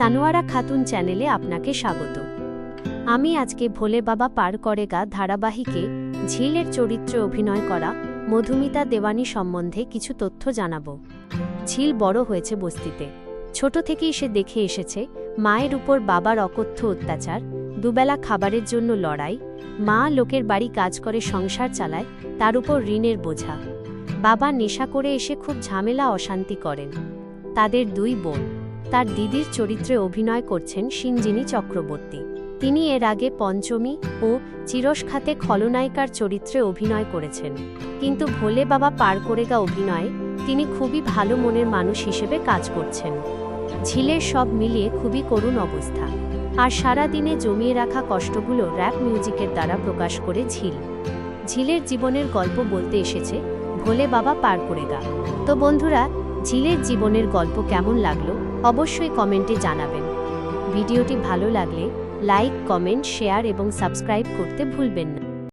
তানোয়ারা খাতুন চ্যানেলে আপনাকে স্বাগত। আমি আজকে ভোলে বাবা পার করে গা ধারাবাহিকে ঝিলের চরিত্রে অভিনয় করা মধুমিতা দেওয়ানি সম্বন্ধে কিছু তথ্য জানাব। ঝিল বড় হয়েছে বস্তিতে। ছোট থেকেই সে দেখে এসেছে, মায়ের উপর বাবার অকথ্য অত্যাচার, দুবেলা খাবারের জন্য লড়াই, মা লোকের বাড়ি কাজ করে, সংসার চালায়, তার উপর ঋণের বোঝা। বাবা নেশা করে এসে খুব ঝামেলা অশান্তি করেন। তাদের দুই বোন। তার দিদির চরিত্রে অভিনয় করছেন সিঞ্জিনী চক্রবর্তী। তিনি এর আগে পঞ্চমী ও চিরসখাতে খলনায়িকার চরিত্রে অভিনয় করেছেন। কিন্তু ভোলে বাবা পার করেগা অভিনয়ে তিনি খুবই ভালো মনের মানুষ হিসেবে কাজ করছেন। ঝিলের সব মিলিয়ে খুবই করুণ অবস্থা। আর সারা দিনে জমিয়ে রাখা কষ্টগুলো র্যাপ মিউজিকের দ্বারা প্রকাশ করে ঝিল। ঝিলের জীবনের গল্প বলতে এসেছে ভোলে বাবা পার করেগা তো বন্ধুরা ঝিলের জীবনের গল্প কেমন লাগল অবশ্যই কমেন্টে জানাবেন। ভিডিওটি ভালো লাগলে লাইক, কমেন্ট, শেয়ার এবং সাবস্ক্রাইব করতে ভুলবেন না।